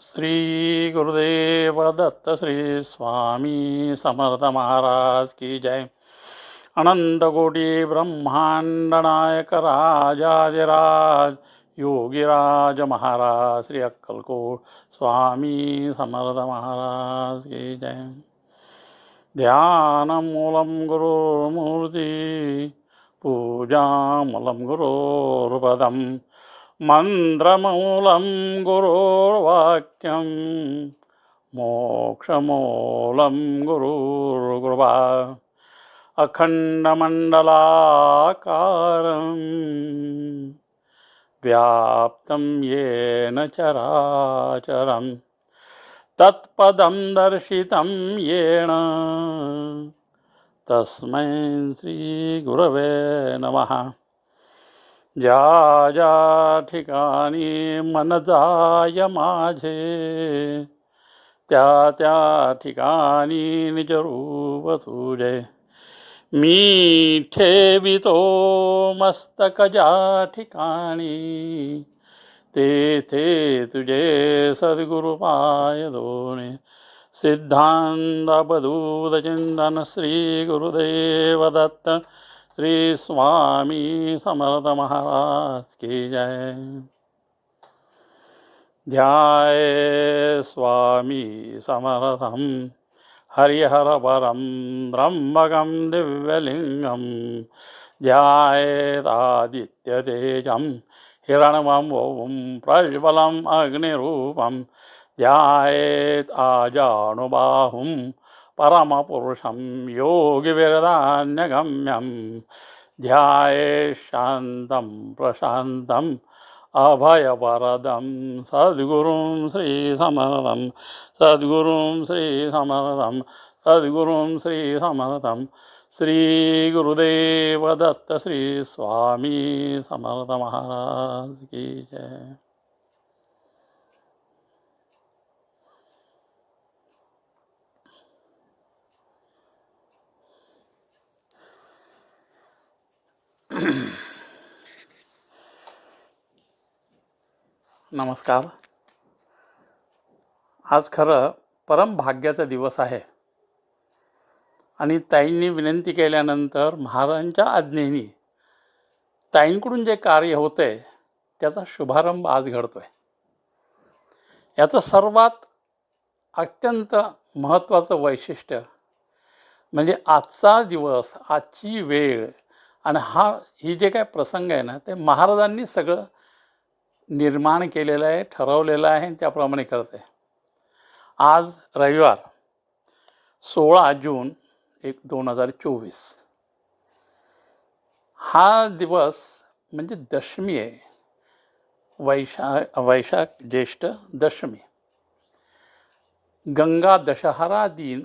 श्री गुरुदेव दत्त श्री स्वामी समर्थ महाराज की जय। अनंत कोटी ब्रह्मांड नायक राजाधिराज योगीराज महाराज श्री अक्कलकोट स्वामी समर्थ महाराज की जय। ध्यानमूलं गुरुर्मूर्ति पूजामूलं गुरोर्पदम्। मन्त्रमूलं गुरोर्वाक्यं मोक्षमूलं गुरुर्कृपा अखण्डमण्डलाकारं व्याप्तं येन चराचरं तत्पदं दर्शितं येन तस्मै श्रीगुरवे नमः ज्या ज्या ठिकाणी मन जाय माझे त्या त्या ठिकाणी निजरूप तुझे. मी ठेवितो मस्तक ज्या ठिकाणी तेथे तुझे सद्गुरु पाय दोने. सिद्धांत बधूत चिंतन श्री गुरुदेव दत्त श्री स्वामी समर्थ महाराज की जय। ध्याय स्वामी समर्थं हरिहरपरं ब्रह्मकं दिव्यलिङ्गं। ध्यायेदादित्यतेजं हिरणमं ओं प्रज्वलम् अग्निरूपं ध्यायेत् आजानुबाहुं परमपुरुषं योगिविरदान्यगम्यं। ध्याये शान्तं प्रशान्तम् अभयवरदं। सद्गुरुं श्रीसमरदं सद्गुरुं श्रीसमरदं सद्गुरुं श्रीसमरदं। श्रीगुरुदेवदत्त श्रीस्वामी श्री समर्थ महाराज की जय। नमस्कार. आज खरं परम भाग्याचा दिवस आहे. आणि ताईंनी विनंती केल्यानंतर महाराजांच्या आज्ञेने ताईंकडून जे कार्य होते आहे त्याचा शुभारंभ आज घडतो आहे याचं सर्वात अत्यंत महत्त्वाचं वैशिष्ट्य म्हणजे आजचा दिवस आजची वेळ आणि हा ही जे काय प्रसंग आहे ना ते महाराजांनी सगळं निर्माण केलेलं आहे ठरवलेलं आहे आणि त्याप्रमाणे करत आहे. आज रविवार सोळा जून एक दोन हजार चोवीस. हा दिवस म्हणजे दशमी आहे. वैशा वैशाख ज्येष्ठ दशमी. गंगा दशहरा दिन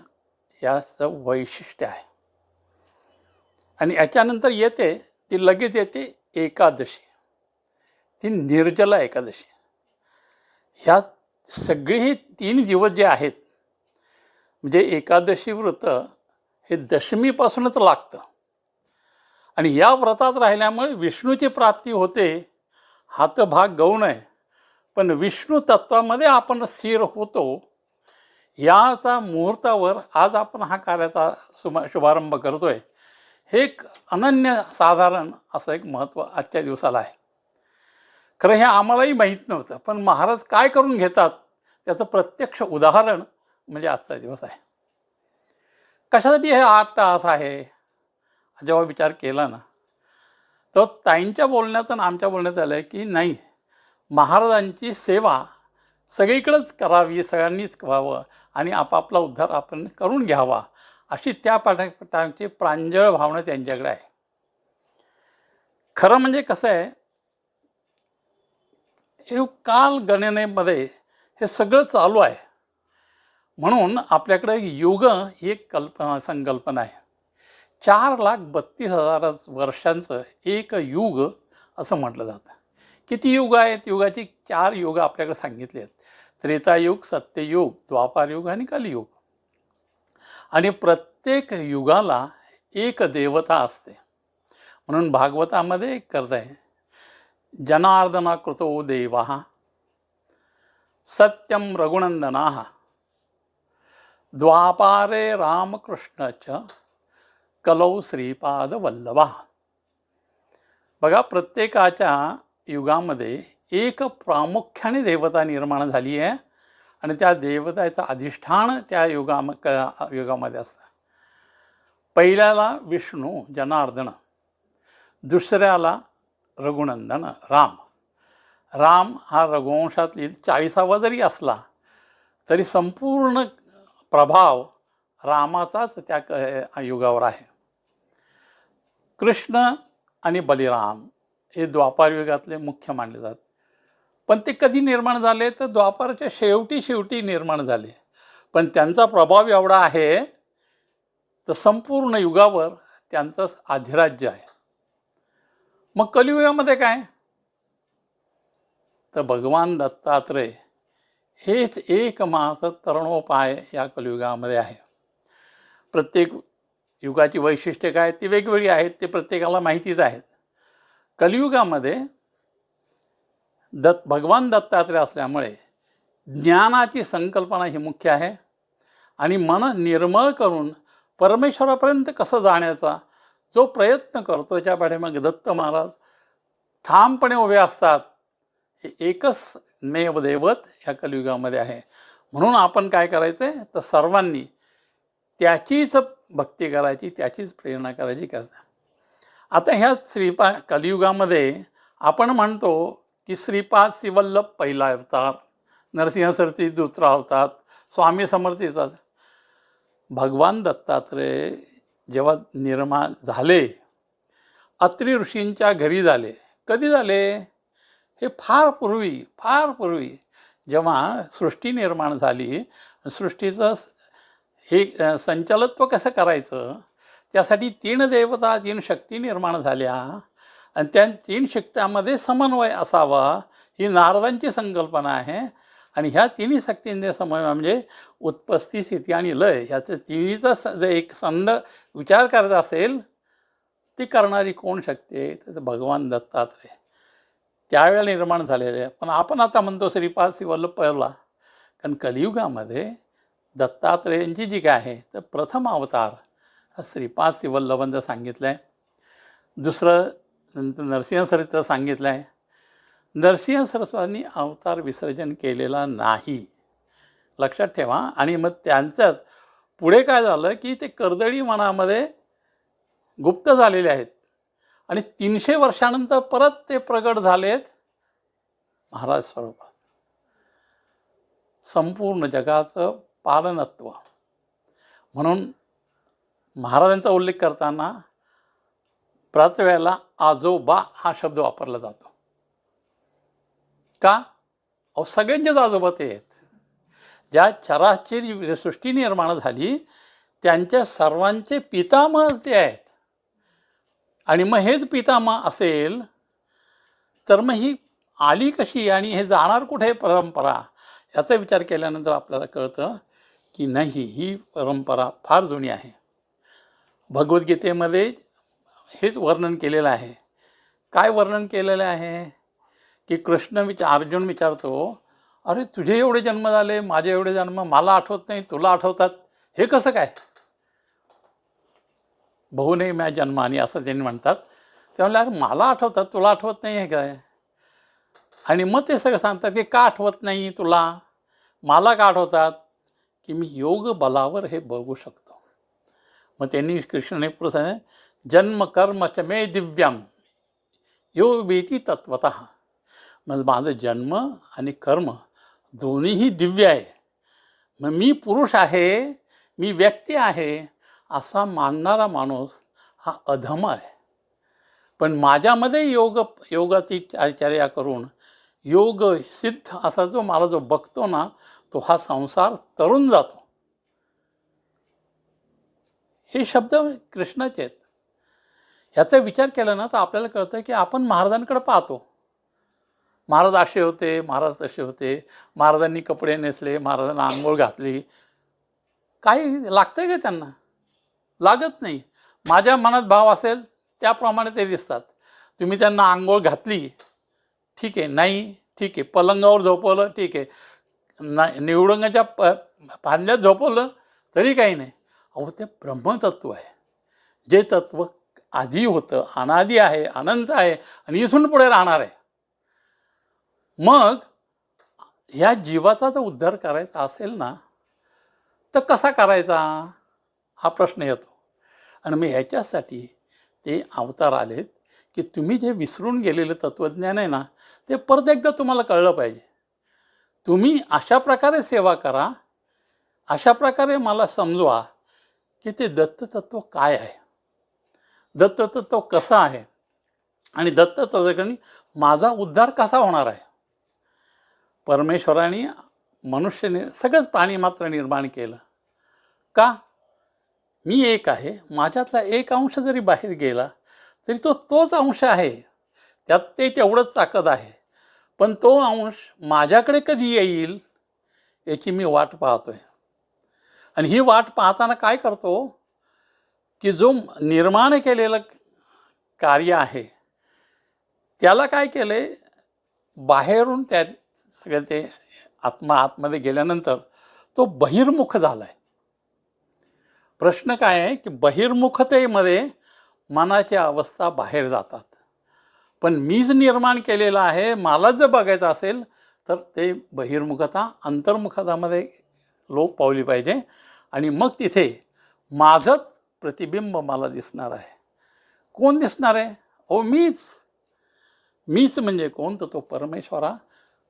याचं वैशिष्ट्य आहे. आणि याच्यानंतर येते ती लगेच येते एकादशी. ती निर्जला एकादशी. ह्या सगळी ही तीन दिवस जे आहेत म्हणजे एकादशी व्रत हे दशमीपासूनच लागतं. आणि या व्रतात राहिल्यामुळे विष्णूची प्राप्ती होते हा तर भाग गौण आहे पण विष्णू तत्वामध्ये आपण स्थिर होतो. याचा मुहूर्तावर आज आपण हा कार्याचा सुमा शुभारंभ करतो आहे हे एक अनन्य साधारण असं एक महत्त्व आजच्या दिवसाला आहे. खरं हे आम्हालाही माहीत नव्हतं पण महाराज काय करून घेतात त्याचं प्रत्यक्ष उदाहरण म्हणजे आजचा दिवस आहे. कशासाठी हे आठ तास आहे? जेव्हा विचार केला ना तर ताईंच्या बोलण्यातून आमच्या बोलण्यात आलं आहे की नाही महाराजांची सेवा सगळीकडंच करावी सगळ्यांनीच व्हावं आणि आपापला उद्धार आपण करून घ्यावा. अशी त्या पाठाची प्रांजळ भावना त्यांच्याकडे आहे. खरं म्हणजे कसं आहे हे काल गणनेमध्ये हे सगळं चालू आहे. म्हणून आपल्याकडे युग ही एक कल्पना संकल्पना आहे. चार लाख बत्तीस हजार वर्षांचं एक युग असं म्हटलं जातं. किती युग आहेत? युगाची चार युग आपल्याकडे सांगितले आहेत. त्रेतायुग सत्ययुग द्वापारयुग आणि कलियुग. आणि प्रत्येक युगाला एक देवता असते. म्हणून भागवतामध्ये एक करत आहे. जनार्दना कृतो देवा सत्यम रघुनंदना द्वापारे रामकृष्णच कलौ श्रीपाद वल्लभा बघा प्रत्येकाच्या युगामध्ये एक प्रामुख्याने देवता निर्माण झाली आहे. आणि त्या देवताचं अधिष्ठान त्या युगाम क युगामध्ये असतं. पहिल्याला विष्णू जनार्दन दुसऱ्याला रघुनंदन राम. राम हा रघुवंशातील चाळीसावा जरी असला तरी संपूर्ण प्रभाव रामाचाच त्या क युगावर आहे. कृष्ण आणि बलिराम हे द्वापार युगातले मुख्य मानले जात पण ते कधी निर्माण झाले? तर द्वापारच्या शेवटी शेवटी निर्माण झाले. पण त्यांचा प्रभाव एवढा आहे तर संपूर्ण युगावर त्यांचं अधिराज्य आहे. मग कलियुगामध्ये काय? तर भगवान दत्तात्रय हेच एक मात्र तरणोपाय या कलियुगामध्ये आहे. प्रत्येक युगाची वैशिष्ट्ये काय? ती वेगवेगळी आहेत ते प्रत्येकाला माहितीच आहेत. कलियुगामध्ये दत्त भगवान दत्तात्रय असल्यामुळे ज्ञानाची संकल्पना ही मुख्य आहे. आणि मन निर्मळ करून परमेश्वरापर्यंत कसं जाण्याचा जो प्रयत्न करतो त्याच्या पाठीमागे दत्त महाराज ठामपणे उभे असतात. हे एकच मेव दैवत ह्या कलियुगामध्ये आहे. म्हणून आपण काय करायचं आहे तर सर्वांनी त्याचीच भक्ती करायची त्याचीच प्रेरणा करायची करता आता ह्या श्रीपा कलियुगामध्ये आपण म्हणतो की श्रीपाद शिवल्लभ पहिला अवतार नरसिंह सरती दुसरा अवतार स्वामी समर्थीचा. भगवान दत्तात्रय जेव्हा निर्माण झाले अत्री ऋषींच्या घरी झाले. कधी झाले? हे फार पूर्वी फार पूर्वी. जेव्हा सृष्टी निर्माण झाली सृष्टीचं हे संचालत्व कसं करायचं? त्यासाठी तीन देवता तीन शक्ती निर्माण झाल्या. आणि त्या तीन शक्त्यामध्ये समन्वय असावा ही नारदांची संकल्पना आहे. आणि ह्या तिन्ही शक्तींचे समन्वय म्हणजे उत्पस्ती स्थिती आणि लय ह्याचं तिन्हीचा स जर एक संद विचार करायचा असेल ती करणारी कोण शक्ती आहे? तर भगवान दत्तात्रय. त्यावेळेला निर्माण झालेले आहे. पण आपण आता म्हणतो श्रीपाद शिवल्लभ पहिला कारण कलियुगामध्ये दत्तात्रेयांची जी काय आहे तर प्रथम अवतार हा श्रीपाद शिवल्लभांचं सांगितलं आहे दुसरं नंतर नरसिंह सरस्वतीचं सांगितलं आहे नरसिंह सरस्वतींनी अवतार विसर्जन केलेला नाही. लक्षात ठेवा. आणि मग त्यांचंच पुढे काय झालं की ते कर्दळी मनामध्ये गुप्त झालेले आहेत. आणि तीनशे वर्षानंतर परत ते प्रगट झालेत महाराज स्वरूपात संपूर्ण जगाचं पालनत्व. म्हणून महाराजांचा उल्लेख करताना बऱ्याच वेळेला आजोबा हा शब्द वापरला जातो. का? अहो सगळ्यांचेच आजोबा ते आहेत. ज्या चराचर सृष्टी निर्माण झाली त्यांच्या सर्वांचे पितामह ते आहेत. आणि मग हेच पितामह असेल तर मग ही आली कशी आणि हे जाणार कुठे परंपरा? याचा विचार केल्यानंतर आपल्याला कळतं की नाही ही परंपरा फार जुनी आहे. भगवद्गीतेमध्ये हेच वर्णन केलेलं आहे. काय वर्णन केलेलं आहे? की कृष्ण विचार अर्जुन विचारतो अरे तुझे एवढे जन्म झाले माझे एवढे जन्म मला आठवत नाही तुला आठवतात? हे कसं काय? भाऊ नाही म्या जन्मानी असं त्यांनी म्हणतात. त्यामुळे अरे मला आठवतात तुला आठवत नाही हे काय? आणि मग ते सगळं सांगतात की का आठवत नाही तुला? मला का आठवतात? की मी योग बलावर हे बघू शकतो. मग त्यांनी कृष्णाने पुरुष जन्म कर्म च मे दिव्यम। यो वेती तत्वत मग माझं जन्म आणि कर्म दोन्हीही दिव्य आहे। मग मी पुरुष आहे मी व्यक्ती आहे असा मानणारा माणूस हा अधम आहे। पण माझ्यामध्ये योग योगाची चर्या करून योग सिद्ध असा जो मला जो बघतो ना तो हा संसार तरुण जातो। हे शब्द कृष्णाचे आहेत। ह्याचा विचार केला ना तर आपल्याला कळतं की आपण महाराजांकडे पाहतो. महाराज असे होते महाराज तसे होते. महाराजांनी कपडे नेसले महाराजांना आंघोळ घातली. काही लागतंय का त्यांना? लागत नाही. माझ्या मनात भाव असेल त्याप्रमाणे ते दिसतात. तुम्ही त्यांना आंघोळ घातली ठीक आहे. नाही ठीक आहे. पलंगावर झोपवलं ठीक आहे. ना निवडुंगाच्या प फांद्यात झोपवलं तरी काही नाही. अहो ते ब्रह्मतत्व आहे. जे तत्व आधी होतं अनादी आहे अनंत आहे आणि इथून पुढे राहणार आहे. मग ह्या जीवाचा जर उद्धार करायचा असेल ना तर कसा करायचा? हा प्रश्न येतो. आणि मग ह्याच्यासाठी ते अवतार आलेत की तुम्ही जे विसरून गेलेलं तत्त्वज्ञान आहे ना ते परत एकदा तुम्हाला कळलं पाहिजे. तुम्ही अशा प्रकारे सेवा करा अशा प्रकारे मला समजवा की ते दत्ततत्व काय आहे. दत्त तत्तो कसा आहे? आणि दत्ततत्वनी माझा उद्धार कसा होणार आहे? परमेश्वराने मनुष्यने सगळंच प्राणी मात्र निर्माण केलं. का? मी एक आहे. माझ्यातला एक अंश जरी बाहेर गेला तरी तो तोच अंश आहे. त्यात ते तेवढंच ताकद आहे. पण तो अंश माझ्याकडे कधी येईल याची मी वाट पाहतोय. आणि ही वाट पाहताना काय करतो? की जो निर्माण केलेलं कार्य आहे त्याला काय केलं आहे बाहेरून त्या सगळं ते आत्मा आतमध्ये गेल्यानंतर तो बहिर्मुख झाला आहे प्रश्न काय आहे की बहिर्मुखतेमध्ये मनाच्या अवस्था बाहेर जातात. पण मीच निर्माण केलेलं आहे मला जर बघायचं असेल तर ते बहिर्मुखता अंतर्मुखतामध्ये लोप पावली पाहिजे. आणि मग तिथे माझंच प्रतिबिंब मला दिसणार आहे. कोण दिसणार आहे? अहो मीच. मीच म्हणजे कोण? तर तो परमेश्वरा.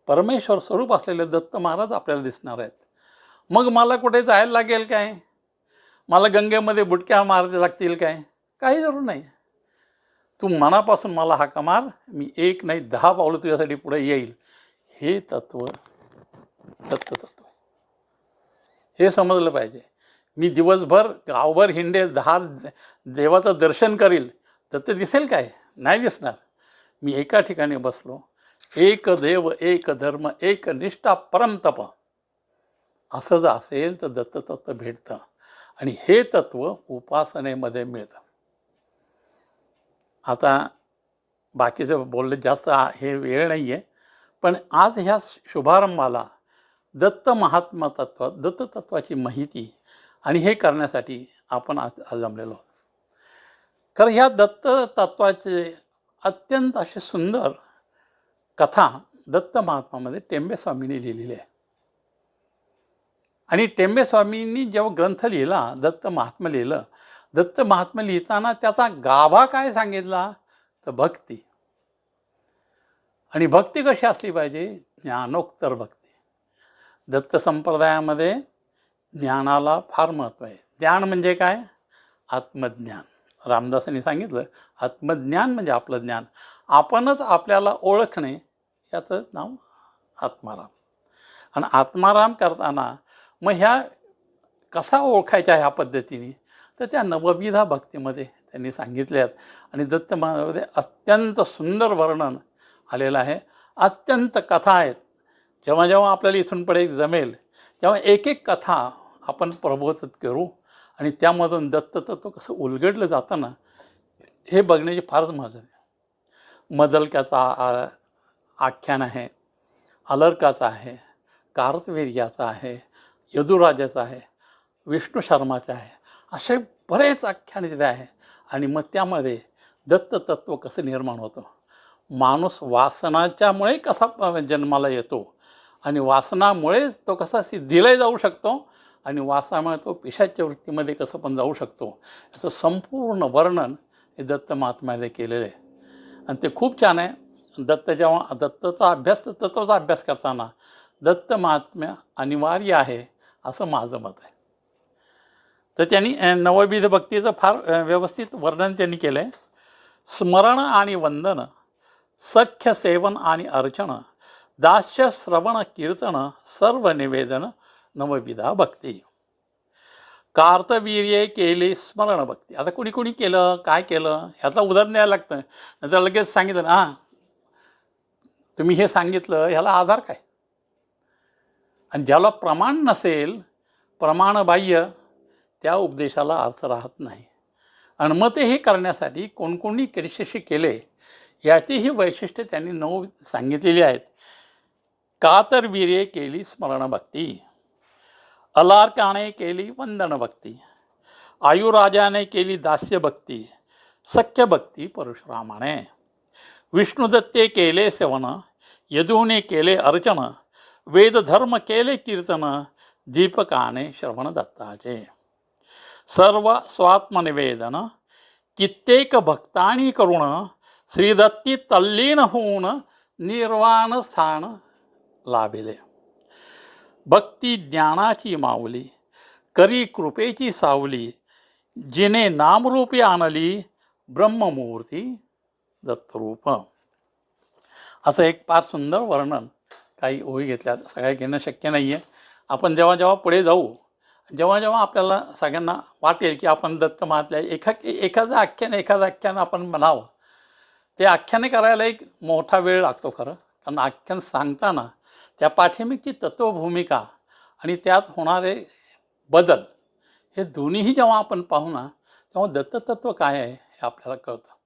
परमेश्वर स्वरूप असलेले दत्त महाराज आपल्याला दिसणार आहेत. मग मला कुठे जायला लागेल काय? मला गंगेमध्ये बुटक्या मारायला लागतील काय? काही जरूर नाही. तू मनापासून मला हाका मार. मी एक नाही दहा पावलं तुझ्यासाठी पुढे येईल. हे तत्व दत्ततत्व हे समजलं पाहिजे. मी दिवसभर गावभर हिंडेल दहा देवाचं दर्शन करील दत्त दिसेल काय? नाही दिसणार. मी एका ठिकाणी बसलो. एक देव एक धर्म एक निष्ठा परमतप असं जर असेल तर दत्ततत्व भेटतं. आणि हे तत्व उपासनेमध्ये मिळतं. आता बाकीचं बोलले जास्त हे वेळ नाही आहे पण आज ह्या शुभारंभाला दत्त महात्मा तत्व दत्ततत्वाची माहिती आणि हे करण्यासाठी आपण आज जमलेलो आहोत. कारण ह्या दत्त तत्वाचे अत्यंत असे सुंदर कथा दत्त महात्मामध्ये टेंबेस्वामींनी लिहिलेली आहे. आणि टेंबेस्वामींनी जेव्हा ग्रंथ लिहिला दत्त महात्मा लिहिलं दत्त महात्मा लिहिताना त्याचा गाभा काय सांगितला? तर भक्ती. आणि भक्ती कशी असली पाहिजे? ज्ञानोत्तर भक्ती. दत्त संप्रदायामध्ये ज्ञानाला फार महत्त्व आहे. ज्ञान म्हणजे काय? आत्मज्ञान. रामदासांनी सांगितलं आत्मज्ञान म्हणजे आपलं ज्ञान. आपणच आपल्याला ओळखणे याचं नाव आत्माराम. आणि आत्माराम करताना मग ह्या कसा ओळखायच्या ह्या पद्धतीने? तर त्या नवविधा भक्तीमध्ये त्यांनी सांगितल्यात. आणि दत्त अत्यंत सुंदर वर्णन आलेलं आहे. अत्यंत कथा आहेत. जेव्हा जेव्हा आपल्याला इथून पुढे जमेल तेव्हा एक एक कथा आपण प्रबोधित करू आणि त्यामधून दत्ततत्व कसं उलगडलं जातं ना हे बघण्याची फारच मजा आहे. मदलक्याचा आख्यान आहे अलर्काचा आहे कार्तवीर्याचा आहे यदुराजाचा आहे विष्णू शर्माचा आहे असे बरेच आख्यान तिथे आहे. आणि मग त्यामध्ये दत्ततत्व कसं निर्माण होतं? माणूस वासनाच्यामुळे कसा जन्माला येतो? आणि वासनामुळेच तो कसा सिद्धीला जाऊ शकतो? आणि वासामुळे तो पिशाच्या वृत्तीमध्ये कसं पण जाऊ शकतो याचं संपूर्ण वर्णन हे दत्त महात्म्याने केलेलं आहे. आणि ते खूप छान आहे. दत्त जेव्हा दत्तचा अभ्यास तर तत्वाचा अभ्यास करताना दत्त महात्म्य अनिवार्य आहे असं माझं मत आहे. तर त्यांनी नवविध भक्तीचं फार व्यवस्थित वर्णन त्यांनी केलं आहे स्मरण आणि वंदन सख्य सेवन आणि अर्चन दास्य श्रवण कीर्तन सर्व निवेदन नवविधा भक्ती. कार्तवीर्य केले स्मरण भक्ती. आता कुणी कुणी केलं? काय केलं? ह्याचं उदाहरण द्यायला लागतं नंतर लगेच सांगितलं ना हां तुम्ही हे सांगितलं ह्याला आधार काय? आणि ज्याला प्रमाण नसेल प्रमाणबाह्य त्या उपदेशाला अर्थ राहत नाही. आणि मग ते हे करण्यासाठी कोणकोणी कशी केले याचीही वैशिष्ट्ये त्यांनी नऊ सांगितलेली आहेत. कातरवीर्ये केली स्मरणभक्ती अलार्काने केली वंदन भक्ती आयुराजाने केली दास्य भक्ती सख्य भक्ती परशुरामाने. विष्णुदत्ते केले सेवन यदूने केले अर्चन वेदधर्म केले कीर्तन दीपकाने श्रवण दत्ताचे. सर्व स्वात्मनिवेदन कित्येक भक्तानी करुण श्रीदत्ती तल्लीन होऊन निर्वाण स्थान लाभिले. भक्ती ज्ञानाची माऊली करी कृपेची सावली जिने नामरूपी आणली ब्रह्ममूर्ती दत्तरूप. असं एक फार सुंदर वर्णन काही ओळी घेतल्या सगळ्या घेणं शक्य नाही आहे आपण जेव्हा जेव्हा पुढे जाऊ जेव्हा जेव्हा आपल्याला सगळ्यांना वाटेल की आपण दत्त महात्म्या एखा एखादं आख्यान एखादं आख्यान आपण म्हणावं ते आख्याने करायला एक मोठा वेळ लागतो खरं. कारण आख्यान सांगताना त्या पाठीमागची तत्वभूमिका आणि त्यात होणारे बदल हे दोन्हीही जेव्हा आपण पाहू ना तेव्हा दत्ततत्व काय आहे हे आपल्याला कळतं.